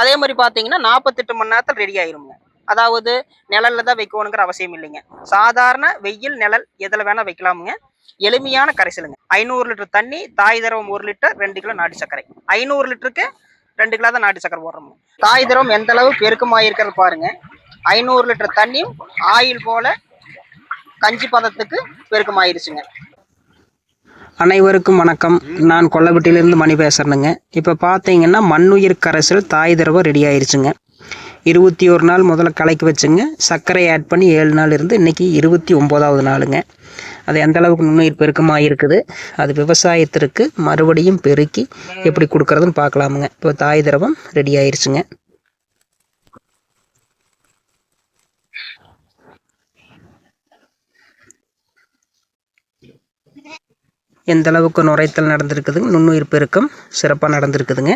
அதே மாதிரி பார்த்தீங்கன்னா நாற்பத்தெட்டு மணி நேரத்தில் ரெடி ஆயிருங்க. அதாவது நிழல்ல தான் வைக்கணுங்கிற அவசியம் இல்லைங்க. சாதாரண வெயில் நிழல் எதில் வேணால் வைக்கலாமுங்க. எளிமையான கரைசலுங்க. ஐநூறு லிட்டர் தண்ணி தாய் திரவம் ஒரு லிட்டர் ரெண்டு கிலோ நாட்டு சர்க்கரை. ஐநூறு லிட்டருக்கு ரெண்டு கிலோ தான் நாட்டு சக்கரை போடுறோம். தாய் திரவம் எந்த அளவு பெருக்கமாயிருக்கிறது பாருங்க. ஐநூறு லிட்டர் தண்ணியும் ஆயில் போல கஞ்சி பதத்துக்கு பெருக்கமாயிருச்சுங்க. அனைவருக்கும் வணக்கம். நான் கொல்லப்பட்டியிலேருந்து மணி பேசுகிறேனுங்க இப்போ பார்த்தீங்கன்னா மண்ணுயிர் கரைசல் தாய் தடவை ரெடி ஆயிடுச்சுங்க இருபத்தி ஒரு நாள் முதல்ல கலக்கி வச்சுங்க. சர்க்கரை ஆட் பண்ணி ஏழு நாள் இருந்து இன்றைக்கி இருபத்தி ஒம்போதாவது நாளுங்க. அது எந்த அளவுக்கு நுண்ணுயிர் பெருக்கமாக இருக்குது அது விவசாயத்திற்கு மறுபடியும் பெருக்கி எப்படி கொடுக்குறதுன்னு பார்க்கலாமுங்க இப்போ தாய் திரவம் ரெடி ஆயிடுச்சுங்க எந்த அளவுக்கு நுரைத்தல் நடந்திருக்குதுங்க நுண்ணுயிர் பெருக்கம் சிறப்பாக நடந்திருக்குதுங்க.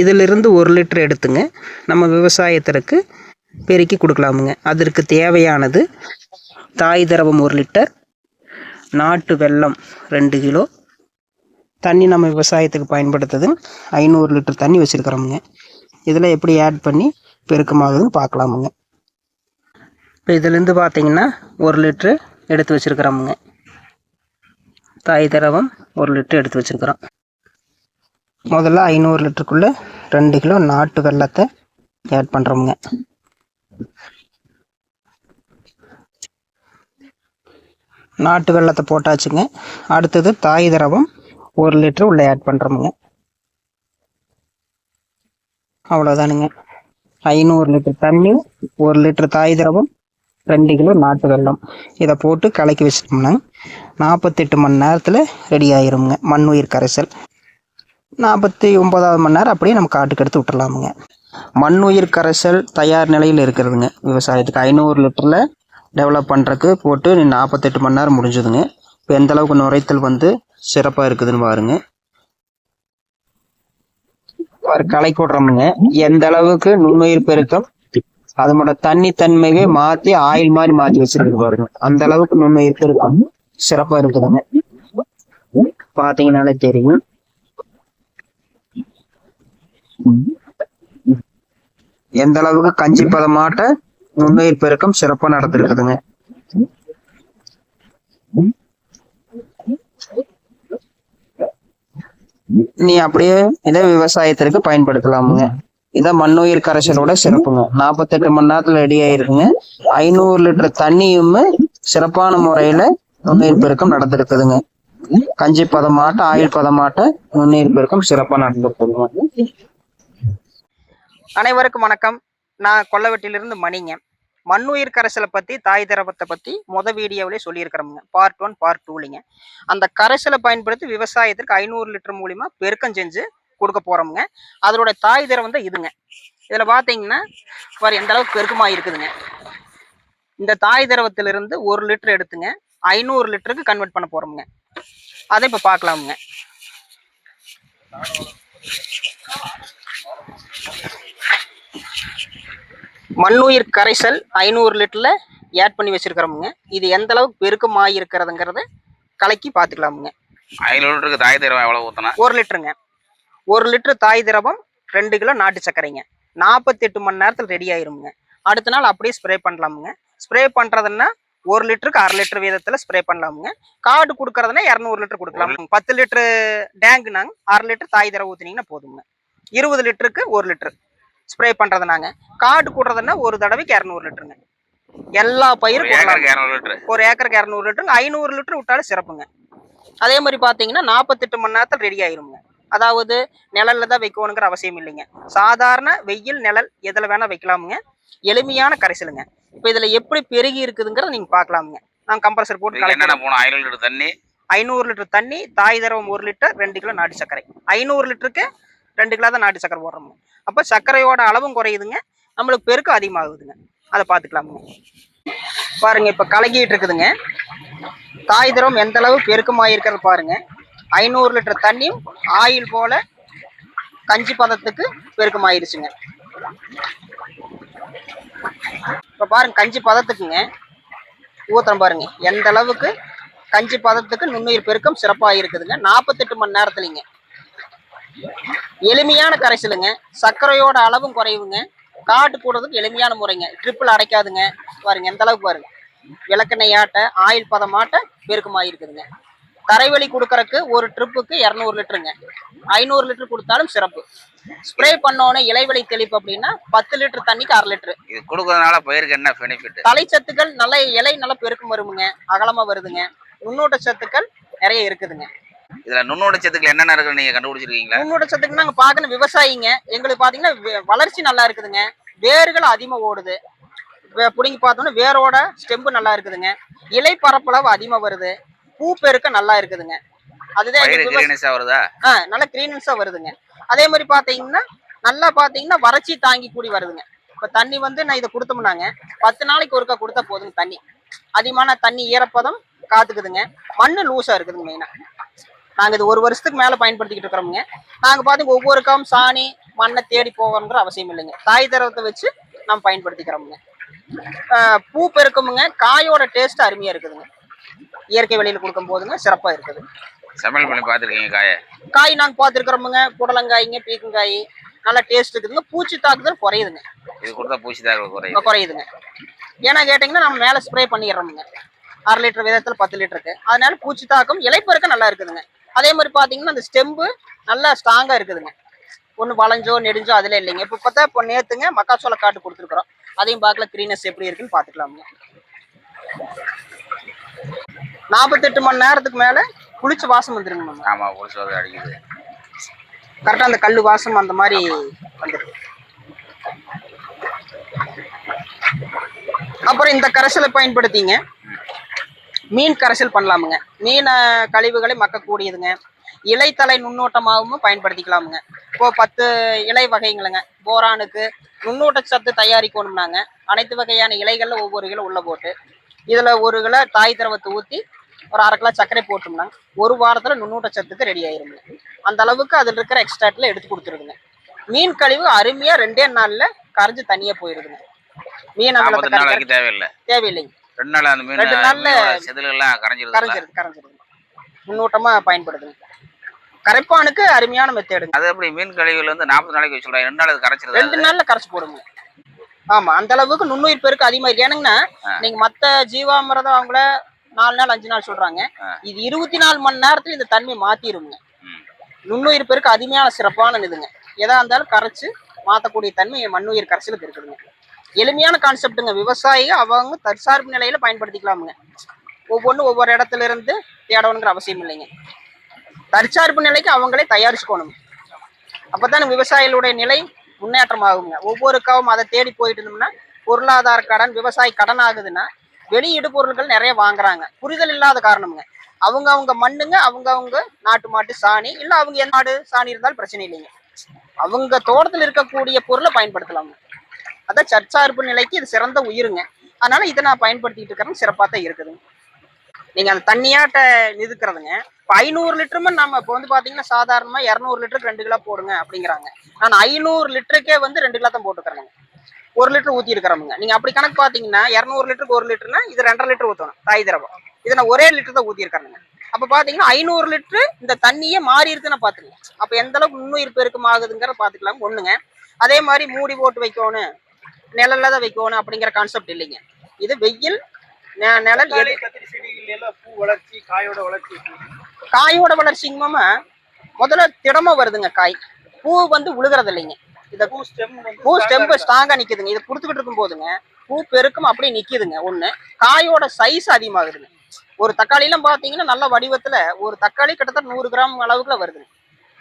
இதிலிருந்து ஒரு லிட்டர் எடுத்துங்க. நம்ம விவசாயத்திற்கு பெருக்கி கொடுக்கலாமுங்க. அதற்கு தேவையானது தாய் திரவம் ஒரு லிட்டர் நாட்டு வெல்லம் ரெண்டு கிலோ தண்ணி நம்ம விவசாயத்துக்கு பயன்படுத்துது ஐநூறு லிட்டர் தண்ணி வச்சுருக்கிறோமுங்க. இதில் எப்படி ஆட் பண்ணி பெருக்கமாகுதுன்னு பார்க்கலாமுங்க. இப்போ இதுலேருந்து பார்த்தீங்கன்னா ஒரு லிட்ரு எடுத்து வச்சுருக்கிறோமுங்க. தாய் திரவம் ஒரு லிட்டர் எடுத்து வச்சுருக்குறோம். முதல்ல ஐநூறு லிட்டருக்குள்ளே ரெண்டு கிலோ நாட்டு வெள்ளத்தை ஆட் பண்ணுறோமுங்க நாட்டு வெள்ளத்தை போட்டாச்சுங்க. அடுத்தது தாய் திரவம் ஒரு லிட்டர் உள்ளே ஆட் பண்ணுறோமுங்க அவ்வளோதானுங்க ஐநூறு லிட்டர் தண்ணி ஒரு லிட்டர் தாய் திரவம் ரெண்டு கிலோ நாட்டு வெள்ளம் இதை போட்டு கலக்கி வச்சிட்டோம்னா நாற்பத்தெட்டு மணி நேரத்தில் ரெடி ஆயிருங்க மண் உயிர் கரைசல். நாற்பத்தி ஒன்பதாவது மணி நேரம் அப்படியே நம்ம காட்டுக்கு எடுத்து விட்டுடலாமுங்க மண் உயிர் கரைசல் தயார் நிலையில் இருக்கிறதுங்க விவசாயத்துக்கு ஐநூறு லிட்டரில் டெவலப் பண்ணுறக்கு போட்டு நாற்பத்தெட்டு மணி நேரம் முடிஞ்சதுங்க. இப்போ எந்த அளவுக்கு நுரைத்தல் வந்து சிறப்பாக இருக்குதுன்னு பாருங்க. கலை கலக்கி விட்றோமுங்க எந்த அளவுக்கு நுண்ணுயிர் பெருக்கம் அதனோட தண்ணி தன்மையே மாத்தி ஆயில் மாதிரி மாத்தி வச்சிருக்கு பாருங்க. அந்த அளவுக்கு நுண்ணுயிர் பெருக்கம் சிறப்பா இருக்குதுங்க. பாத்தீங்கன்னாலே தெரியும். எந்த அளவுக்கு கஞ்சி பதமாட்ட நுண்ணுயிர் பெருக்கம் சிறப்பா நடந்திருக்குதுங்க. நீ அப்படியே இதை விவசாயத்திற்கு பயன்படுத்தலாமுங்க. இதான் மண்ணுயிர் கரைசலோட சிறப்புங்க. நாற்பத்தெட்டு மணி நேரத்துல ரெடி ஆயிருக்குங்க. ஐநூறு லிட்டர் தண்ணியுமே சிறப்பான முறையில நுண்ணுயிர் பெருக்கம் நடந்திருக்குதுங்க. கஞ்சி பதமாட்ட ஆயில் பதமாட்ட நுண்ணுயிர் பெருக்கம் சிறப்பா நடந்திருக்குதுங்க. அனைவருக்கும் வணக்கம். நான் கொல்லவெட்டிலிருந்து மணிங்க. மண்ணுயிர் கரைசலை பற்றி தாய் திரவத்தை பற்றி மொத வீடியோவிலே சொல்லியிருக்கிறோமுங்க. பார்ட் ஒன் பார்ட் டூலிங்க அந்த கரைசலை பயன்படுத்தி விவசாயத்திற்கு ஐநூறு லிட்டர் மூலிமா பெருக்கம் செஞ்சு கொடுக்க போகிறோமுங்க அதோட தாய் திரவம் தான் இதுங்க. இதில் பார்த்தீங்கன்னா பாரு எந்த அளவுக்கு பெருக்கமாக இருக்குதுங்க. இந்த தாய் திரவத்திலிருந்து ஒரு லிட்டர் எடுத்துங்க. ஐநூறு லிட்டருக்கு கன்வெர்ட் பண்ண போகிறோமுங்க அதை இப்போ பார்க்கலாமுங்க மண்ணுயிர் கரைசல் ஐநூறு லிட்டரில் ஆட் பண்ணி வச்சிருக்கிறோமுங்க. இது எந்த அளவுக்கு பெருக்கமாக இருக்கிறதுங்கிறத கலக்கி பார்த்துக்கலாமுங்க ஐநூறு லிட்டருக்கு தாய் தருவா எவ்வளோ ஊற்றினா ஒரு லிட்டருங்க. ஒரு லிட்டர் தாய் திரவம் ரெண்டு கிலோ நாட்டு சர்க்கரைங்க. நாற்பத்தெட்டு மணி நேரத்தில் ரெடி ஆயிருமுங்க. அடுத்த நாள் அப்படியே ஸ்ப்ரே பண்ணலாமுங்க. ஸ்ப்ரே பண்ணுறதுன்னா ஒரு லிட்டருக்கு அரை லிட்டர் வீதத்தில் ஸ்ப்ரே பண்ணலாமுங்க. கார்டு கொடுக்கறதுனா இரநூறு லிட்டர் கொடுக்கலாம் பத்து லிட்டரு டேங்குனாங்க அரை லிட்டர் தாய் திரவம் ஊற்றுனீங்கன்னா போதுங்க. இருபது லிட்டருக்கு ஒரு லிட்டர் ஸ்ப்ரே பண்ணுறதுனாங்க கார்டு கூடுறதுன்னா ஒரு தடவைக்கு இரநூறு லிட்டருங்க. எல்லா பயிரும் ஒரு ஏக்கருக்கு இரநூறு லிட்டருங்க. ஐநூறு லிட்டர் விட்டாலும் சிறப்புங்க. அதே மாதிரி பார்த்தீங்கன்னா நாற்பத்தெட்டு மணி நேரத்தில் ரெடி ஆயிருங்க அதாவது நிழல்ல தான் வைக்கணுங்கிற அவசியம் இல்லைங்க. சாதாரண வெயில் நிழல் எதில் வேணா வைக்கலாமுங்க. எளிமையான கரைசலுங்க. இப்போ இதில் எப்படி பெருகி இருக்குதுங்கிறத நீங்கள் பார்க்கலாமுங்க. நான் கம்ப்ரஸர் போட்டு என்னென்ன போகணும்? ஐநூறு லிட்டர் தண்ணி. ஐநூறு லிட்டர் தண்ணி தாய் தரவம் ஒரு லிட்டர் ரெண்டு கிலோ நாட்டு சர்க்கரை. ஐநூறு லிட்டருக்கு ரெண்டு கிலோ தான் நாட்டு சர்க்கரை போடுறோமுங்க. அப்போ சர்க்கரையோட அளவும் குறையுதுங்க. நம்மளுக்கு பெருக்கம் அதிகமாகுதுங்க. அதை பார்த்துக்கலாமுங்க. பாருங்க இப்போ கலக்கிட்டு இருக்குதுங்க. தாய் திரவம் எந்த அளவு பெருக்கமாக இருக்கிறது பாருங்க. ஐநூறு லிட்டர் தண்ணியும் ஆயில் போல கஞ்சி பதத்துக்கு பெருக்கமாயிருச்சுங்க. இப்போ பாருங்க கஞ்சி பதத்துக்குங்க. ஊத்துறோம் பாருங்க எந்த அளவுக்கு கஞ்சி பதத்துக்கு நுண்ணுயிர் பெருக்கம் சிறப்பாக இருக்குதுங்க நாற்பத்தெட்டு மணி நேரத்துலிங்க. எளிமையான கரைசலுங்க. சர்க்கரையோட அளவும் குறைவுங்க. காட்டு போடுறதுக்கு எளிமையான முறைங்க. ட்ரிப்பிள் அடைக்காதுங்க. பாருங்க எந்த அளவுக்கு பாருங்க. விளக்கெண்ணெய் ஆட்ட ஆயில் பதமாட்ட பெருக்கமாக இருக்குதுங்க தரைவழி கொடுக்கறக்கு ஒரு ட்ரிப்புக்கு இரநூறு லிட்டருங்க. ஐநூறு லிட்டர் கொடுத்தாலும் சிறப்பு. ஸ்ப்ரே பண்ணோன்னே இலைவெளி தெளிப்பு அப்படின்னா பத்து லிட்டர் தண்ணிக்கு அரை லிட்டரு. இது கொடுக்கறதுனால பயிருக்கு என்ன பெனிஃபிட் தலைச்சத்துக்கள் நல்ல இலை நல்லா பெருக்கம் வருமுங்க. அகலமா வருதுங்க. நுண்ணூட்ட சத்துக்கள் நிறைய இருக்குதுங்க. இதுல நுண்ணோட சத்துக்கள் என்னென்ன இருக்குன்னு நீங்க கண்டுபிடிச்சிருக்கீங்களா? நுண்ணூட்ட சத்துக்கு நாங்க பார்க்கணும் விவசாயிங்க. எங்களுக்கு பாத்தீங்கன்னா வளர்ச்சி நல்லா இருக்குதுங்க. வேர்கள் அதிகமா ஓடுது. புடுங்கி பார்த்தோம்னா வேரோட ஸ்டெம்பு நல்லா இருக்குதுங்க. இலை பரப்பளவு அதிகமா வருது. பூ பெருக்க நல்லா இருக்குதுங்க. அதுதான் வருதா? நல்ல கிரீனஸா வருதுங்க. அதே மாதிரி பாத்தீங்கன்னா நல்லா பாத்தீங்கன்னா வறட்சி தாங்கி கூடி வருதுங்க. இப்ப தண்ணி வந்து நான் இதை கொடுத்தோம்னாங்க பத்து நாளைக்கு ஒருக்கா கொடுத்தா போதுங்க தண்ணி. அதிகமான தண்ணி ஈரப்பதம் காத்துக்குதுங்க. மண்ணு லூஸா இருக்குதுங்க மெயினா நாங்க இது ஒரு வருஷத்துக்கு மேல பயன்படுத்திக்கிட்டு இருக்கிறோமுங்க. நாங்க பாத்தீங்க ஒவ்வொரு காம் சாணி மண்ணை தேடி போகணுங்கிற அவசியம் இல்லைங்க. தாய் தரத்தை வச்சு நம்ம பயன்படுத்திக்கிறோமுங்க. பூ பெருக்கமுங்க. காயோட டேஸ்ட் அருமையா இருக்குதுங்க. இயற்கை வெளியில கொடுக்கும் போதுங்க சிறப்பா இருக்குது. சமையல் பண்ணி பார்த்துருக்கீங்க காயை? காய் நாங்க பார்த்துருக்குறோமுங்க. புடலங்காய்ங்க பீக்கங்காய் நல்லா டேஸ்ட் இருக்குதுங்க. பூச்சி தாக்குதல் குறையுதுங்க. இது கொடுத்தா பூச்சி குறையும் இப்ப குறையுதுங்க. ஏன்னா கேட்டிங்கன்னா நம்ம மேலே ஸ்ப்ரே பண்ணிடுறோமுங்க. அரை லிட்டர் விதத்தில் பத்து லிட்டருக்கு. அதனால பூச்சி தாக்கம் இலைப்பெருக்க நல்லா இருக்குதுங்க. அதே மாதிரி பார்த்தீங்கன்னா அந்த ஸ்டெம்பு நல்லா ஸ்ட்ராங்காக இருக்குதுங்க. ஒன்று வளைஞ்சோ நெடுஞ்சோ அதில் இல்லைங்க. இப்போ பார்த்தா இப்போ நேற்றுங்க மக்காச்சோள காட்டு கொடுத்துருக்குறோம். அதையும் பார்க்கல க்ரீனஸ் எப்படி இருக்குன்னு பார்த்துக்கலாமுங்க. நாற்பத்தெட்டு மணி நேரத்துக்கு மேலே குளிச்சு வாசம் வந்துருங்க நம்ம. ஆமா புதுசு வந்து அடிக்குது. கரெக்டாக அந்த கல் வாசம் அந்த மாதிரி வந்துருக்கு. அப்புறம் இந்த கரைசலை பயன்படுத்திங்க. மீன் கரைசல் பண்ணலாமுங்க. மீன் கழிவுகளை மக்கக்கூடியதுங்க. இலைத்தலை நுண்ணோட்டமாகவும் பயன்படுத்திக்கலாமுங்க. இப்போ பத்து இலை வகைங்களுங்க. போரானுக்கு நுண்ணூட்ட சத்து தயாரிக்கணும்னாங்க. அனைத்து வகையான இலைகள்ல ஒவ்வொரு கிலோ உள்ள போட்டு இதுல ஒரு கிலோ தாய் திரவத்தை ஊத்தி ஒரு அரை கிலோ சர்க்கரை போட்டோம்னா ஒரு வாரத்துல நுண்ணூட்ட சத்துக்கு ரெடி ஆயிருங்க. அந்த அளவுக்கு அதில் இருக்கிற எக்ஸ்ட்ராக்ட்ல எடுத்து கொடுத்துருதுங்க மீன் கழிவு அருமையா ரெண்டே நாள்ல கரைஞ்சு தனியா போயிருதுங்க. மீன் தேவையில்லை. தேவையில்லைங்க. ரெண்டு நாள் அந்த மீன் ரெண்டு நாள்ல செதில் எல்லாம் கரைஞ்சிருது கரைஞ்சிருது கரைஞ்சிருது. முன்னூட்டமா பயன்படுதுங்க. கரைப்பானுக்கு அருமையான மெத்தேடுங்க அது எப்படி மீன் கழிவுல வந்து நாற்பது நாளைக்கு சொல்றாங்க ரெண்டு நாள் கரைச்சிருது ரெண்டு நாள்ல கரைச்சு போடுங்க. ஆமா அந்த அளவுக்கு நுண்ணுயிர் பெருக்கு அதிகமா இருக்கு ஏனுங்கண்ணா ஆ. நீங்க மத்த ஜீவாமிரதம் அவங்கள நாலு நாள் அஞ்சு நாள் சொல்றாங்க. இது இருபத்தி நாலு மணி நேரத்துல இந்த தன்மை மாத்திருங்க. நுண்ணுயிர் பெருக்கு அதிகமான சிறப்பான இதுங்க. எதா இருந்தாலும் கரைச்சு மாத்தக்கூடிய தன்மை மண்ணுயிர் கரைசலுக்கு இருக்குதுங்க எளிமையான கான்செப்ட்டுங்க விவசாயி அவங்க தற்சார்பு நிலையில பயன்படுத்திக்கலாமுங்க. ஒவ்வொன்றும் ஒவ்வொரு இடத்துல இருந்து தேடணுங்கிற அவசியம் இல்லைங்க. தற்சார்பு நிலைக்கு அவங்களே தயாரிச்சுக்கணும் அப்பதான் விவசாயிகளுடைய நிலை முன்னேற்றம் ஆகுங்க ஒவ்வொரு காவும் அதை தேடி போயிட்டு இருந்தோம்னா பொருளாதார கடன் விவசாயி கடன் ஆகுதுன்னா வெளியீடு பொருட்கள் நிறைய வாங்குறாங்க. புரிதல் இல்லாத காரணமுங்க. அவங்க அவங்க மண்ணுங்க அவங்க அவங்க நாட்டு மாட்டு சாணி இல்ல அவங்க என் நாடு சாணி இருந்தாலும் பிரச்சனை இல்லைங்க. அவங்க தோட்டத்தில் இருக்கக்கூடிய பொருளை பயன்படுத்தலாம் அதான் சற்சார்பு நிலைக்கு இது சிறந்த உயிருங்க. அதனால இதை நான் பயன்படுத்திட்டு இருக்கிறேன். சிறப்பாக தான் இருக்குதுங்க. நீங்க அந்த தண்ணியாட்ட நிதுக்கிறதுங்க இப்போ ஐநூறு லிட்டருமே நம்ம இப்போ வந்து பாத்தீங்கன்னா சாதாரணமா இரநூறு லிட்டருக்கு ரெண்டு கிலோ போடுங்க அப்படிங்கிறாங்க. நான் ஐநூறு லிட்டருக்கே வந்து ரெண்டு கிலோ தான் போட்டுக்கிறேங்க. ஒரு லிட்டர் ஊத்தி இருக்கிறோமுங்க. நீங்க அப்படி கணக்கு பாத்தீங்கன்னா இரநூறு லிட்டருக்கு ஒரு லிட்டர்னா இது ரெண்டரை லிட்டர் ஊற்றணும் தாய் திரவம். இதை நான் ஒரே லிட்டர் தான் ஊத்தி இருக்கிறேங்க அப்ப பாத்தீங்கன்னா ஐநூறு லிட்டரு இந்த தண்ணியே மாறி இருக்குன்னு பாத்துங்க அப்ப எந்த அளவுக்கு நுண்ணுயிர் பெருக்கம் ஆகுதுங்கிற பாத்துக்கலாம் ஒண்ணுங்க. அதே மாதிரி மூடி போட்டு வைக்கணும். நிழல்ல தான் வைக்கணும் அப்படிங்கிற கான்செப்ட் இல்லைங்க. இது வெயில் நிழல் எது கத்திரி செடிகள் எல்லாம் பூ வளர்ச்சி காயோட வளர்ச்சி வளர்ச்சிங்கம்மா முதல்ல திடமா வருதுங்க காய். பூ வந்து உழுகிறது இல்லைங்க இத பூ ஸ்டெம் பூ ஸ்டெம்பு இருக்கா? ஸ்ட்ராங்கா நிக்குதுங்க. இதை கொடுத்துக்கிட்டு இருக்கும் போதுங்க பூ பெருக்கம் அப்படியே நிக்குதுங்க. ஒண்ணு காயோட சைஸ் அதிகமாகுதுங்க. ஒரு தக்காளி எல்லாம் பாத்தீங்கன்னா நல்ல வடிவத்துல ஒரு தக்காளி கிட்டத்தட்ட நூறு கிராம் அளவுக்குள்ள வருதுங்க.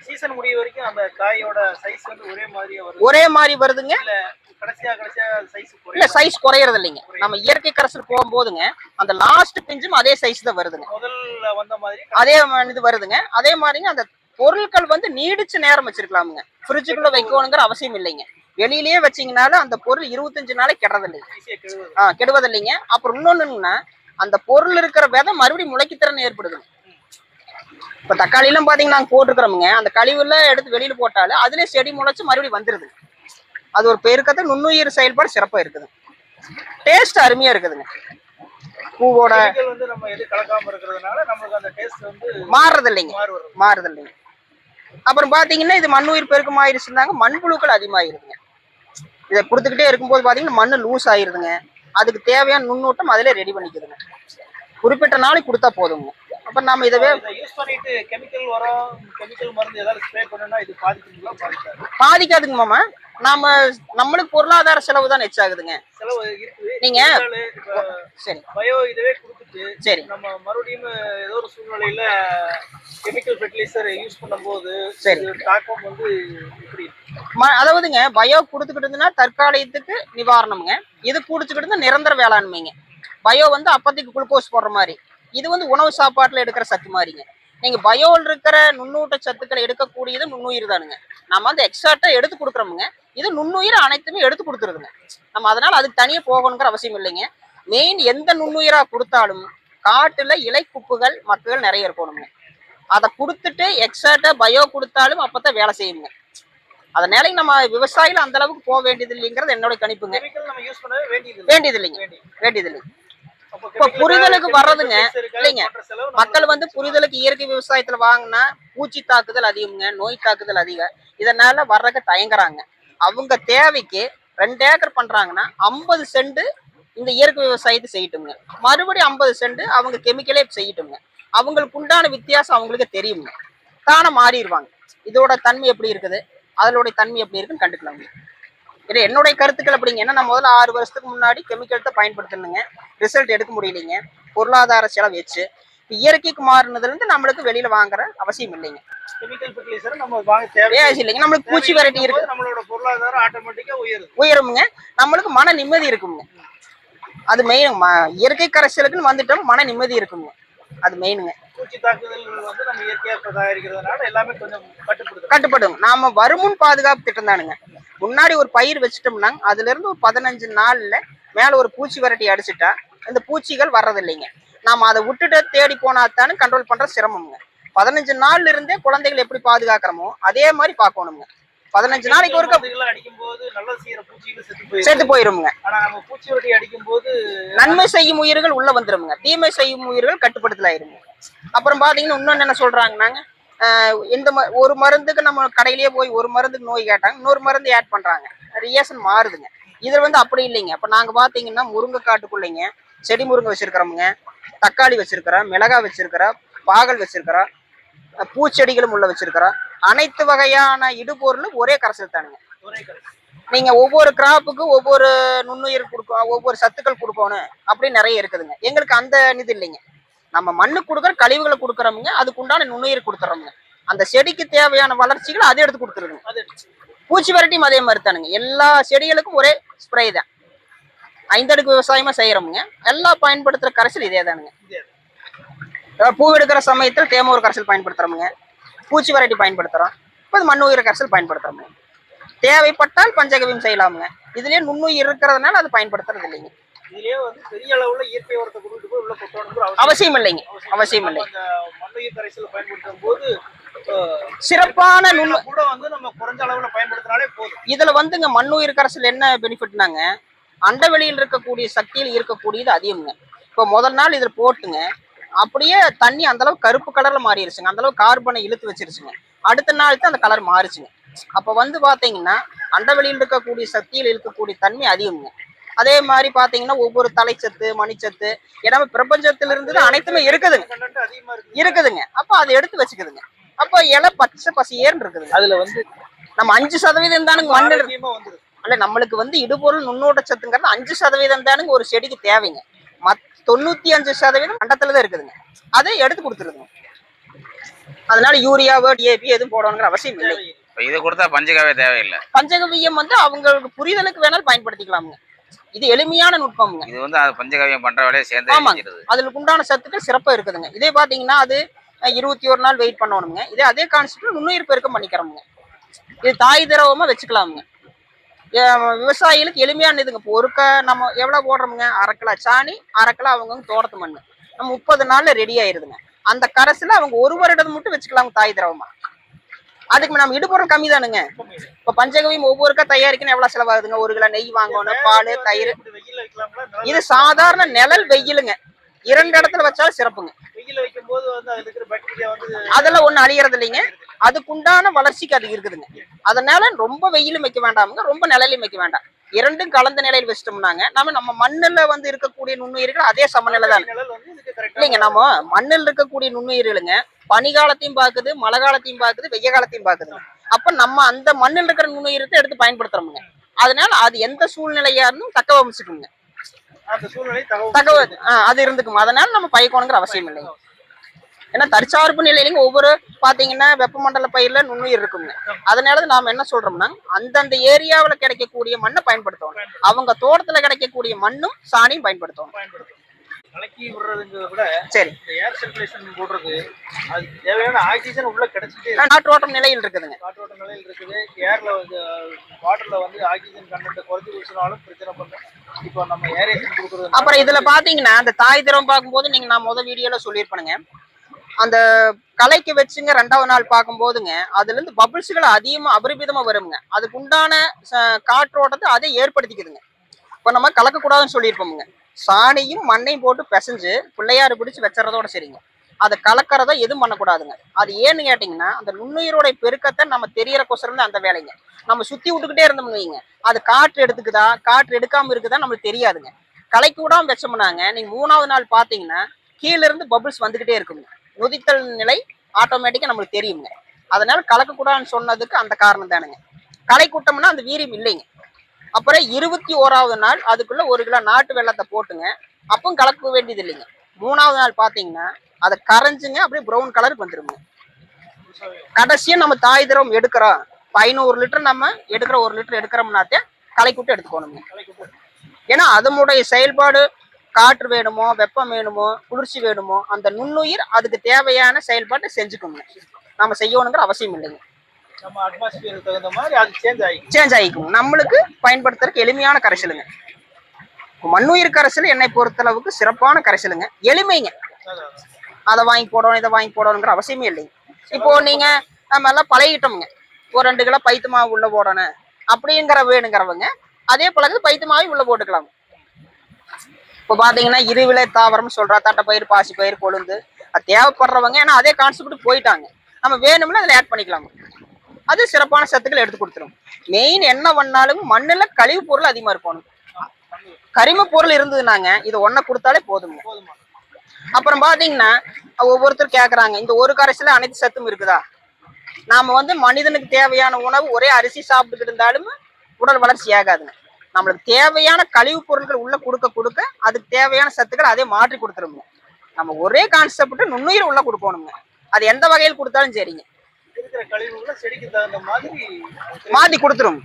சீசன் முடிய வரைக்கும் அந்த காயோட சைஸ் வந்து ஒரே மாதிரியே வருது. ஒரே மாதிரி வருதுங்க. இல்ல கடைசியா கடைசியா சைஸ் இல்ல சைஸ் குறையறது இல்லைங்க. நம்ம இயற்கை கரைசல் போகும்போதுங்க அந்த லாஸ்ட் பிஞ்சும் அதே சைஸ் தான் வருதுங்க. முதல்ல வந்த மாதிரி அதே இது வருதுங்க. அதே மாதிரிங்க அந்த பொருட்கள் வந்து நீடிச்ச நேரம் வச்சிருக்கலாமுங்க. ஃப்ரிட்ஜுக்குள்ள வைக்கணுங்கிற அவசியம் இல்லைங்க. வெளியிலேயே வச்சீங்கனாலும் அந்த பொருள் இருபத்தஞ்சு நாளைக்கு கெடுறதில்லைங்க. ஈஸியா கெடுவது ஆ கெடுவதில்லைங்க. அப்புறம் இன்னொன்னுங்கன்னா அந்த பொருள் இருக்கிற விதை மறுபடியும் முளைக்குத்திறன் ஏற்படுதுங்க. இப்ப தக்காளி எல்லாம் பாத்தீங்கன்னா நாங்க போட்டிருக்கிறோமுங்க. அந்த கழிவுல எடுத்து வெளியில போட்டாலும் அதுலயே செடி முளைச்சு மறுபடியும் வந்துருது. அது ஒரு பெருக்கத்தை நுண்ணுயிர் செயல்பாடு சிறப்பா இருக்குது. டேஸ்ட் அருமையா இருக்குதுங்க. பூவோட கெமிக்கல் வந்து நம்ம எது கலக்காம இருக்கிறதுனால நம்மளுக்கு அந்த டேஸ்ட் வந்து மாறுறது இல்லைங்க மாறு வரும் மாறுது இல்லைங்க அப்புறம் பாத்தீங்கன்னா இது மண்ணுயிர் பெருக்கம் ஆயிருச்சுருந்தாங்க மண்புழுக்கள் அதிகமாயிருதுங்க. இதை கொடுத்துக்கிட்டே இருக்கும்போது பாத்தீங்கன்னா மண்ணு லூஸ் ஆயிருதுங்க. அதுக்கு தேவையான நுண்ணூட்டம் அதிலே ரெடி பண்ணிக்குதுங்க. குறிப்பிட்ட நாளைக்கு கொடுத்தா போதுங்க. அப்ப நாம இதவே இதை யூஸ் பண்ணிட்டு கெமிக்கல் உரம் கெமிக்கல் மருந்து ஏதாவது ஸ்ப்ரே பண்ணனா இது பாதிக்குங்களா பாதிக்காது. பாதிக்காதுங்க மாமா. நாம நம்மளுக்கு பொருளாதார செலவு தான் எச்சாகுதுங்க செலவு இருக்குது நீங்க? சரி. பயோ இதுவே கொடுத்துட்டு சரி. நம்ம மறுபடியும் ஏதோ ஒரு சூழ்நிலையில கெமிக்கல் ஃபெர்டிலைசர் யூஸ் பண்ணும்போது சரி. தாக்கம் வந்து எப்படி அதாவதுங்க பயோ கொடுத்துக்கிட்டு இருந்ததுன்னா தற்காலிகத்துக்கு நிவாரணம்ங்க. இது குடிச்சுக்கிட்டு இருந்தா நிரந்தர வேளாண்மைங்க. பயோ வந்து அப்போதைக்கு குளுக்கோஸ் போடுற மாதிரி. இது வந்து உணவு சாப்பாட்டுல எடுக்கிற சத்து மாதிரிங்க. நீங்க பயோவில் இருக்கிற நுண்ணூட்ட சத்துக்களை எடுக்கக்கூடியது நுண்ணுயிர் தானுங்க. நம்ம வந்து எக்ஸ்ட்ரா எடுத்து கொடுக்குறோமுங்க. இது நுண்ணுயிர் அனைத்துமே எடுத்து கொடுத்துருதுங்க நம்ம அதனால அதுக்கு தனியாக போகணுங்கிற அவசியம் இல்லைங்க. மெயின் எந்த நுண்ணுயிரா கொடுத்தாலும் காட்டுல இலை குப்புகள் மக்கள் நிறைய இருக்கணுங்க. அதை கொடுத்துட்டு எக்ஸ்ட்ரா பயோ கொடுத்தாலும் அப்பதான் வேலை செய்யுங்க. அதனால நம்ம விவசாயிகள் அந்த அளவுக்கு போக வேண்டியது இல்லைங்கிறது என்னோட கணிப்புங்க வேண்டியது இல்லைங்க வேண்டியது இல்லைங்க இப்ப புரிதலுக்கு வர்றதுங்க, இல்லைங்க. மக்கள் வந்து புரிதலுக்கு இயற்கை விவசாயத்துல வாங்கினா பூச்சி தாக்குதல் அதிகம்ங்க நோய் தாக்குதல் அதிகம். இதனால வர்றதுக்கு தயங்குறாங்க. அவங்க தேவைக்கு ரெண்டு ஏக்கர் பண்றாங்கன்னா ஐம்பது சென்ட் இந்த இயற்கை விவசாயத்தை செய்யட்டுங்க மறுபடியும் ஐம்பது சென்ட் அவங்க கெமிக்கலே செய்யட்டுங்க அவங்களுக்கு உண்டான வித்தியாசம் அவங்களுக்கு தெரியுங்க தானே மாறிடுவாங்க. இதோட தன்மை எப்படி இருக்குது? அதனுடைய தன்மை எப்படி இருக்குன்னு கண்டுக்கலாம் இது என்னுடைய கருத்துக்கள் அப்படிங்க. ஏன்னா நான் முதல்ல ஆறு வருஷத்துக்கு முன்னாடி கெமிக்கல் தான் பயன்படுத்தணுங்க ரிசல்ட் எடுக்க முடியலைங்க. பொருளாதார செலவு வச்சு இயற்கைக்கு மாறினதுல இருந்து நம்மளுக்கு வெளியில வாங்குற அவசியம் இல்லைங்க. இல்லைங்க. நம்மளுக்கு பூச்சி வெரைட்டி இருக்கு. நம்மளோட பொருளாதாரம் ஆட்டோமேட்டிக்கா உயருது. உயருமுங்க. நம்மளுக்கு மன நிம்மதி இருக்குங்க. அது மெயின் இயற்கை கரைசலுக்குன்னு வந்துட்டோம். மன நிம்மதி இருக்குங்க. அது மெயினுங்க பூச்சி தாக்குதல்கள் வந்து நம்ம இயற்கையா இப்ப தயாரிக்கிறதுனால எல்லாமே கொஞ்சம் கட்டுப்படுது கட்டுப்படுங்க நாம வருமுன் பாதுகாப்பு திட்டம் தானுங்க. முன்னாடி ஒரு பயிர் வச்சுட்டோம்னா அதுல இருந்து ஒரு பதினஞ்சு நாள்ல மேல ஒரு பூச்சி விரட்டி அடிச்சுட்டா இந்த பூச்சிகள் வர்றதில்லைங்க. நாம அதை விட்டுட்டு தேடி போனா தானே கண்ட்ரோல் பண்ற சிரமம்ங்க. பதினஞ்சு நாள்ல இருந்தே குழந்தைகளை எப்படி பாதுகாக்கிறோமோ அதே மாதிரி பார்க்கணுங்க. பதினஞ்சு நாளைக்கு ஒருக்க செத்து போயிருமுங்க. நன்மை செய்யும் உயிர்கள் உள்ள வந்துருமுங்க. தீமை செய்யும் உயிர்கள் கட்டுப்படுத்தல் ஆயிருங்க அப்புறம் பாத்தீங்கன்னா இன்னொன்னு என்ன சொல்றாங்கன்னாங்க? இந்த ம- ஒரு மருந்துக்கு நம்ம கடையிலேயே போய் ஒரு மருந்துக்கு நோய் கேட்டாங்க இன்னொரு மருந்து ஆட் பண்ணுறாங்க ரியாக்ஷன் மாறுதுங்க. இதில் வந்து அப்படி இல்லைங்க. இப்போ நாங்கள் பார்த்தீங்கன்னா முருங்கை காட்டுக்குள்ளைங்க செடி முருங்கை வச்சுருக்கிறோமுங்க. தக்காளி வச்சுருக்கிறோம் மிளகாய் வச்சுருக்கிறோம் பாகல் வச்சுருக்கிறோம் பூச்செடிகளும் உள்ள வச்சுருக்கிறோம் அனைத்து வகையான இடுபொருளும் ஒரே கரைசல் தானுங்க. நீங்கள் ஒவ்வொரு கிராப்புக்கும் ஒவ்வொரு நுண்ணுயிர் கொடுக்கும் ஒவ்வொரு சத்துக்கள் கொடுக்கணும். அப்படி நிறைய இருக்குதுங்க. எங்களுக்கு அந்த இது இல்லைங்க. நம்ம மண்ணுக்கு கொடுக்குற கழிவுகளை கொடுக்குறோமுங்க அதுக்கு உண்டான நுண்ணுயிர் கொடுத்துறோமுங்க அந்த செடிக்கு தேவையான வளர்ச்சிகளை அதை எடுத்து கொடுத்துருதுங்க அது பூச்சி வெரைட்டியும் அதே மாதிரி தானுங்க. எல்லா செடிகளுக்கும் ஒரே ஸ்ப்ரே தான். ஐந்தடுக்கு விவசாயமா செய்யறோமுங்க எல்லாம் பயன்படுத்துற கரைசல் இதே தானுங்க. பூ எடுக்கிற சமயத்தில் தேமூர் கரைசல் பயன்படுத்துறோமுங்க பூச்சி வெரைட்டி பயன்படுத்துறோம். இப்போ மண்ணுயிர் கரைசல் பயன்படுத்துறோமுங்க தேவைப்பட்டால் பஞ்சகவியம் செய்யலாமுங்க. இதுலயே நுண்ணுயிர் இருக்கிறதுனால அது பயன்படுத்துறது இல்லைங்க. இதுலயே வந்து பெரிய அளவுல இயற்கை உரத்தை கொண்டுட்டு போய் உள்ள அவசியம் இல்லைங்க. அவசியம் இல்லை அந்த மண்ணுயிர் கரைசல் பயன்படுத்தும் போது சிறப்பான நுண்ணு கூட வந்து நம்ம குறைஞ்ச அளவுல பயன்படுத்தினாலே போதும். இதுல வந்துங்க மண்ணுயிர் கரைசல் என்ன பெனிஃபிட்னாங்க அண்டவெளியில் இருக்கக்கூடிய சக்தியில் இருக்கக்கூடியது அதிகம்ங்க. இப்போ முதல் நாள் இதில் போட்டுங்க. அப்படியே தண்ணி அந்த அளவு கருப்பு கலர்ல மாறிடுச்சுங்க அந்த அளவு கார்பனை இழுத்து வச்சிருச்சுங்க. அடுத்த நாள் தான் அந்த கலர் மாறுச்சுங்க. அப்போ வந்து பாத்தீங்கன்னா அண்டவெளியில் இருக்கக்கூடிய சக்தியில் இருக்கக்கூடிய தன்மை அதிகம்ங்க. அதே மாதிரி பாத்தீங்கன்னா ஒவ்வொரு தலைச்சத்து மணிச்சத்து எல்லாமே பிரபஞ்சத்துல இருந்து அனைத்துமே இருக்குதுங்க. இருக்குதுங்க. அப்போ அதை எடுத்து வச்சுக்குதுங்க. அப்போ இலை பச்சை பசியேன்னு இருக்குதுங்க. அதுல வந்து நம்ம அஞ்சு சதவீதம் தானுங்க மண்ணில் அல்ல நம்மளுக்கு வந்து இடுபொருள் நுண்ணூட்ட சத்துங்கிறது அஞ்சு சதவீதம் தானுங்க ஒரு செடிக்கு தேவைங்க. மத் தொண்ணூத்தி அஞ்சு சதவீதம் கண்டத்துல தான் இருக்குதுங்க. அதை எடுத்து கொடுத்துருதுங்க. அதனால யூரியாவோ டிஏபி எதுவும் போடணுங்கிற அவசியம் இல்லை. இதை கொடுத்தா பஞ்சகாவே தேவையில்லை. பஞ்சகவியம் வந்து அவங்களுக்கு புரிதலுக்கு வேணாலும் பயன்படுத்திக்கலாமுங்க. இது எளிமையான நுட்பம்ங்க. இது வந்து அது பஞ்சகாவியம் பண்ற வேலையை சேர்ந்து ஆமாங்க. அதுல உண்டான சத்துக்கள் சிறப்பா இருக்குதுங்க. இதே பாத்தீங்கன்னா அது இருபத்தி ஒரு நாள் வெயிட் பண்ணணுங்க. இதே அதே கான்செப்ட் நுண்ணுயிர் பெருக்கம் பண்ணிக்கிறோமுங்க. இது தாய் திரவமா வச்சுக்கலாமுங்க. விவசாயிகளுக்கு எளிமையான இதுங்க. இப்போ ஒருக்க நம்ம எவ்வளவு போடுறோமுங்க? அரை கிலோ சாணி அரை கிலோ அவங்க தோட்டத்து மண் நம்ம முப்பது நாள்ல ரெடி ஆயிருதுங்க. அந்த கரைசல அவங்க ஒரு வருடம் மட்டும் வச்சுக்கலாங்க தாய் திரவமா. அதுக்கு நம்ம இடுபொருள் கம்மி தானுங்க. இப்போ பஞ்சகவியம் ஒவ்வொருக்கா தயாரிக்கணும் எவ்வளவு செலவாகுதுங்க? ஒரு கிலோ நெய் வாங்கணும் பால் தயிர். இது சாதாரண நிழல் வெயிலுங்க. இரண்டு இடத்துல வச்சாலும் சிறப்புங்க. அதெல்லாம் ஒண்ணு அழியறது இல்லைங்க. அதுக்குண்டான வளர்ச்சிக்கு அது இருக்குதுங்க. அதனால ரொம்ப வெயிலும் வைக்க வேண்டாமுங்க. ரொம்ப நிழலையும் வைக்க வேண்டாம். இரண்டும் கலந்த நிலையில் வச்சிட்டோம்னாங்க. நம்ம நம்ம மண்ணில் வந்து இருக்கக்கூடிய நுண்ணுயிர்கள் அதே சமநிலை தான் நிழல் வந்து இதுக்கு கரெக்டா இல்லைங்க நம்ம மண்ணில் இருக்கக்கூடிய நுண்ணுயிர்களுங்க பனிகாலத்தையும் பார்க்குது மழை காலத்தையும் பார்க்குது வெய்ய காலத்தையும் பார்க்குதுங்க. அப்ப நம்ம அந்த மண்ணில் இருக்கிற நுண்ணுயிரத்தை எடுத்து பயன்படுத்துறோமுங்க. அதனால அது எந்த சூழ்நிலையா இருந்தும் தக்க தகவல் ஆ, அது இருந்துக்கும் அதனால நம்ம பயக்கணுங்கிற அவசியம் இல்லைங்க. ஏன்னா தற்சார்பு நிலையிலங்க ஒவ்வொரு பாத்தீங்கன்னா வெப்பமண்டல பயிர்ல நுண்ணுயிர் இருக்குங்க. அதனால நாம என்ன சொல்றோம்னா அந்தந்த ஏரியாவுல கிடைக்கக்கூடிய மண்ணை பயன்படுத்தணும். அவங்க தோட்டத்துல கிடைக்கக்கூடிய மண்ணும் சாணியும் பயன்படுத்தணும். கலக்கி விடுறதுங்கிறத விட சரி. ஏர் சர்க்குலேஷன் போடுறது அது தேவையான ஆக்சிஜன் உள்ள கிடைச்சிட்டே காற்றோட்டம் நிலையில் இருக்குதுங்க. காற்றோட்ட நிலையில் இருக்குது. ஏர்ல வந்து வாட்டர்ல வந்து ஆக்சிஜன் கண்டென்ட் குறைச்சி வச்சினாலும் பிரச்சனை பண்ணும் இப்போ நம்ம ஏரேஷன் கொடுக்குறது அப்புறம் இதுல பாத்தீங்கன்னா அந்த தாய் திரம் பார்க்கும்போது நீங்க நான் முத வீடியோல சொல்லியிருப்பேனுங்க. அந்த கலைக்கு வச்சுங்க ரெண்டாவது நாள் பார்க்கும்போதுங்க அதுல இருந்து பபிள்ஸ்கள் அதிகமா அபரிமிதமா வருங்க. அதுக்கு உண்டான காற்றோட்டத்தை அதை ஏற்படுத்திக்குதுங்க. இப்ப நம்ம கலக்கக்கூடாதுன்னு சொல்லியிருப்போமுங்க. சாணியும் மண்ணையும் போட்டு பிசைஞ்சு பிள்ளையாறு பிடிச்சி வச்சுறதோட சரிங்க. அதை கலக்கிறத எதுவும் பண்ணக்கூடாதுங்க. அது ஏன்னு கேட்டிங்கன்னா அந்த நுண்ணுயிரோட பெருக்கத்தை நம்ம தெரியற கொசரம் அந்த வேலைங்க. நம்ம சுற்றி விட்டுக்கிட்டே இருந்தோம்னு வைங்க. அது காற்று எடுத்துக்குதா? காற்று எடுக்காமல் இருக்குதா? நம்மளுக்கு தெரியாதுங்க. கலைக்கு விடாமல் வச்சோம்னாங்க நீங்கள் மூணாவது நாள் பார்த்தீங்கன்னா கீழேருந்து பபிள்ஸ் வந்துக்கிட்டே இருக்குங்க. நொதித்தல் நிலை ஆட்டோமேட்டிக்காக நம்மளுக்கு தெரியுங்க. அதனால் கலக்கக்கூடாதுன்னு சொன்னதுக்கு அந்த காரணம் தானுங்க. களை கூட்டம்னா அந்த வீரியம் இல்லைங்க. அப்புறம் இருபத்தி ஓராவது நாள் அதுக்குள்ள ஒரு கிலோ நாட்டு வெள்ளத்தை போட்டுங்க. அப்பவும் கலக்க வேண்டியது இல்லைங்க மூணாவது நாள் பார்த்தீங்கன்னா அதை கரைஞ்சுங்க அப்படியே ப்ரௌன் கலருக்கு வந்துருங்க. கடைசியா நம்ம தாய் திரவம் எடுக்கிறோம். பதினோரு ஐநூறு லிட்டர் நம்ம எடுக்கிற ஒரு லிட்டர் எடுக்கிறோம்னாத்தே களை கூட்டு எடுத்துக்கணுங்க ஏன்னா அதனுடைய செயல்பாடு காற்று வேணுமோ வெப்பம் வேணுமோ குளிர்ச்சி வேணுமோ அந்த நுண்ணுயிர் அதுக்கு தேவையான செயல்பாட்டை செஞ்சுக்கோங்க. நம்ம செய்யணுங்கிற அவசியம் இல்லைங்க. நம்ம அட்மாஸ்பியருக்கு தகுந்த மாதிரி அது சேஞ்ச் ஆகிக்கும் சேஞ்ச் ஆகிக்கும் நம்மளுக்கு பயன்படுத்துறதுக்கு எளிமையான கரைசலுங்க. மண்ணுயிர் கரைசல் என்னை பொறுத்தளவுக்கு சிறப்பான கரைசலுங்க. எளிமைங்க. அதை வாங்கி போடணும் இதை வாங்கி போடணுங்கிற அவசியமே இல்லைங்க. இப்போ நீங்க நம்ம எல்லாம் பழகிட்டோமுங்க. ஒரு ரெண்டு கிலோ பைத்து மாவு உள்ள போடணும். அப்படிங்கிற வேணுங்கிறவங்க அதே பழகு பைத்து மாவு உள்ள போட்டுக்கலாம். இப்போ பாத்தீங்கன்னா இருவிலை தாவரம் சொல்றா தட்டைப்பயிர் பாசிப்பயிர் கொழுந்து அது தேவைப்படுறவங்க ஏன்னா அதே கான்செப்ட் போயிட்டாங்க. நம்ம வேணும்னா அதில் ஆட் பண்ணிக்கலாம். அது சிறப்பான சத்துக்கள் எடுத்து கொடுத்துரும். மெயின் என்ன பண்ணாலும் மண்ணுல கழிவு பொருள் அதிகமா இருக்கணும் கரிம பொருள் இருந்ததுனாங்க இது ஒன்றை கொடுத்தாலே போதுங்க. போதுமா அப்புறம் பாத்தீங்கன்னா ஒவ்வொருத்தர் கேக்குறாங்க இந்த ஒரு கரைசில அனைத்து சத்தும் இருக்குதா? நாம வந்து மனிதனுக்கு தேவையான உணவு ஒரே அரிசி சாப்பிட்டுக்கிட்டு இருந்தாலும் உடல் வளர்ச்சி ஆகாதுங்க நம்மளுக்கு தேவையான கழிவுப் பொருட்கள் உள்ள கொடுக்க கொடுக்க அதுக்கு தேவையான சத்துக்கள் அதே மாற்றி கொடுத்துருங்க. நம்ம ஒரே கான்செப்ட் நுண்ணுயிர் உள்ள கொடுக்கணுங்க. அது எந்த வகையில் கொடுத்தாலும் சரிங்க. இருக்கிற கழிவுகளை செடிக்கு தகுந்த மாதிரி கொடுத்துரும்.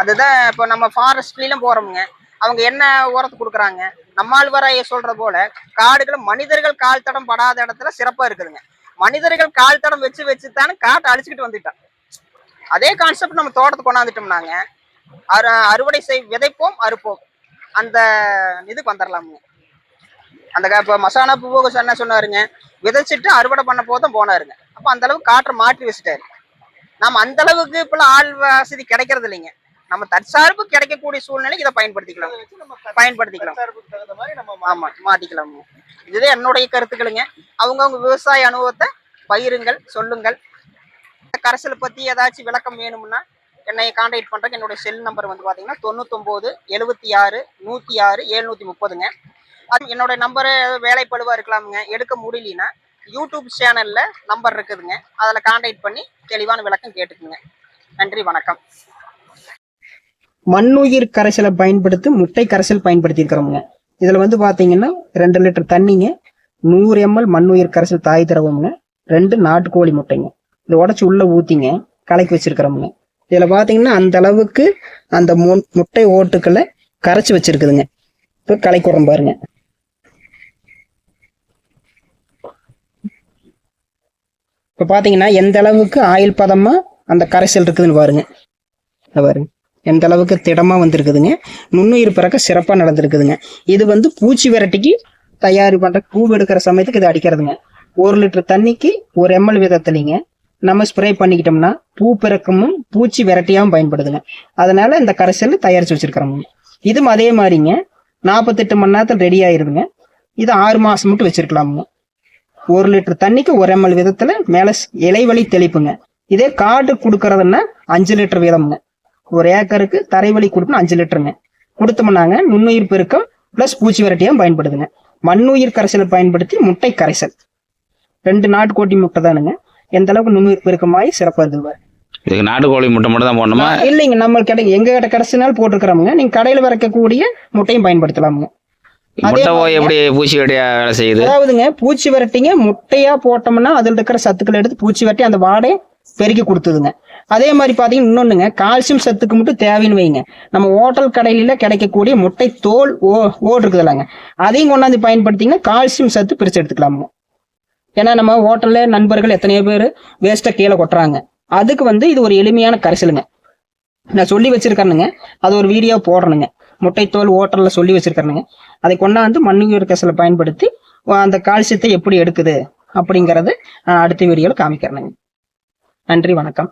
அதுதான் இப்போ நம்ம ஃபாரஸ்ட்லாம் போகிறோமுங்க அவங்க என்ன உரத்து கொடுக்குறாங்க? நம்மால் வர சொல்கிற போல காடுகளை மனிதர்கள் கால் தடம் படாத இடத்துல சிறப்பாக இருக்குதுங்க. மனிதர்கள் கால் தடம் வச்சு வச்சு தானே காட்டை அழிச்சுக்கிட்டு வந்துட்டான் அதே கான்செப்ட் நம்ம தோட்டத்துக்கு கொண்டாந்துட்டோம்னாங்க. அறு அறுவடை செய் விதைப்போம் அறுப்போம். அந்த இதுக்கு வந்துடலாமுங்க அந்த இப்போ மசாலா பூவோக என்ன சொன்னாருங்க. விதைச்சிட்டு அறுவடை பண்ண போதும் போனாருங்க. அப்போ அந்த அளவுக்கு காற்றை மாற்றி வச்சுட்டாரு. நம்ம அந்த அளவுக்கு இப்பெல்லாம் ஆள் வசதி கிடைக்கிறது இல்லைங்க. நம்ம தற்சார்பு கிடைக்கக்கூடிய சூழ்நிலை இதை பயன்படுத்திக்கலாம். பயன்படுத்திக்கலாம். ஆமா மாத்திக்கலாம். இதுதான் என்னுடைய கருத்துக்களுங்க. அவங்கவுங்க விவசாய அனுபவத்தை பயிருங்கள் சொல்லுங்கள். இந்த கரைசலை பத்தி ஏதாச்சும் விளக்கம் வேணும்னா என்னை கான்டாக்ட் பண்றேன் என்னுடைய செல் நம்பர் வந்து பாத்தீங்கன்னா தொண்ணூத்தொம்போது எழுபத்தி ஆறு நூத்தி ஆறு எழுநூத்தி முப்பதுங்க. அது என்னோட நம்பரு வேலைப்பழுவா இருக்கலாமுங்க. எடுக்க முடியலன்னா யூடியூப் சேனலில் நம்பர் இருக்குதுங்க. அதில் கான்டாக்ட் பண்ணி தெளிவான விளக்கம் கேட்டுக்குங்க. நன்றி வணக்கம். மண்ணுயிர் கரைசலை பயன்படுத்தி முட்டை கரைசல் பயன்படுத்தியிருக்கிறோமுங்க. இதில் வந்து பார்த்தீங்கன்னா ரெண்டு லிட்டர் தண்ணிங்க நூறு எம்எல் மண்ணுயிர் கரைசல் தாய் திரவம்ங்க ரெண்டு நாட்டுக்கோழி முட்டைங்க. இதை உடச்சி உள்ளே ஊற்றிங்க கலக்கி வச்சிருக்கிறோமுங்க. இதில் பார்த்தீங்கன்னா அந்த அளவுக்கு அந்த முட்டை ஓட்டுக்களை கரைச்சி வச்சிருக்குதுங்க. இப்போ கலைக்குறோம் பாருங்க. இப்போ பார்த்தீங்கன்னா எந்த அளவுக்கு ஆயில் பதமாக அந்த கரைசல் இருக்குதுன்னு பாருங்க. பாருங்க. எந்த அளவுக்கு திடமா வந்திருக்குதுங்க. நுண்ணுயிர் பிறக்க சிறப்பாக நடந்திருக்குதுங்க. இது வந்து பூச்சி விரட்டிக்கு தயார் பண்ணுற பூ எடுக்கிற சமயத்துக்கு இது அடிக்கிறதுங்க. ஒரு லிட்டர் தண்ணிக்கு ஒரு எம்எல் விதத்துலிங்க. நம்ம ஸ்ப்ரே பண்ணிக்கிட்டோம்னா பூ பிறக்கமும் பூச்சி விரட்டியாகவும் பயன்படுதுங்க. அதனால இந்த கரைசல் தயாரிச்சு வச்சிருக்கிறோம் இதுவும் அதே மாதிரிங்க. நாற்பத்தெட்டு மணி நேரத்தில் ரெடி ஆயிருதுங்க. இது ஆறு மாதம் மட்டும் வச்சிருக்கலாமுங்க. ஒரு லிட்டர் தண்ணிக்கு ஒரு எம்எல் விதத்துல மேல இலைவழி தெளிப்புங்க. இதே காடு கொடுக்கறதுன்னா அஞ்சு லிட்டர் வீதம்ங்க. ஒரு ஏக்கருக்கு தரைவழி கொடுக்கணும் அஞ்சு லிட்டருங்க. கொடுத்தோம்னாங்க நுண்ணுயிர் பெருக்கம் பிளஸ் பூச்சி விரட்டியும் பயன்படுதுங்க. மண்ணுயிர் கரைசலை பயன்படுத்தி முட்டை கரைசல். ரெண்டு நாட்டுக்கோட்டி முட்டை தானுங்க. எந்த அளவுக்கு நுண்ணுயிர் பெருக்கமாயி சிறப்பாக இருந்தது இதுக்கு நாட்டுக்கோழி முட்டை மட்டும் தான் போடணுமா? இல்லைங்க நம்ம கிடை எங்க கிட்ட கிடைச்சினாலும் போட்டிருக்கிறோமுங்க. நீங்க கடையில விறக்கக்கூடிய முட்டையும் பயன்படுத்தலாமுங்க. முட்டை போய் மாதிரிங்க. எப்படி பூச்சி வெடியா வேலை செய்யுது? அதாவதுங்க பூச்சி விரட்டிங்க முட்டையா போட்டோம்னா அதுல இருக்கிற சத்துக்களை எடுத்து பூச்சி விரட்டி அந்த வாடையை பெருக்கி கொடுத்துதுங்க அதே மாதிரி பாத்தீங்கன்னா இன்னொன்னுங்க கால்சியம் சத்துக்கு மட்டும் தேவைன்னு வைங்க. நம்ம ஹோட்டல் கடையில கிடைக்கக்கூடிய முட்டை தோல் ஓ ஓடு இருக்குது இல்லைங்க அதையும் கொண்டாந்து பயன்படுத்திங்கன்னா கால்சியம் சத்து பிரிச்சு எடுத்துக்கலாமுங்க. ஏன்னா நம்ம ஹோட்டல்ல நண்பர்கள் எத்தனையோ பேர் வேஸ்ட்டை கீழே கொட்டுறாங்க. அதுக்கு வந்து இது ஒரு எளிமையான கரைசலுங்க. நான் சொல்லி வச்சிருக்கேனுங்க. அது ஒரு வீடியோ போடுறேனுங்க முட்டைத்தோல் ஓட்டலில் சொல்லி வச்சிருக்கேனுங்க அதை கொண்டாந்து மண்ணுயிர் கசலை பயன்படுத்தி அந்த கால்சியத்தை எப்படி எடுக்குது அப்படிங்கறது நான் அடுத்த வீடியோவில் காமிக்கிறேனுங்க. நன்றி வணக்கம்.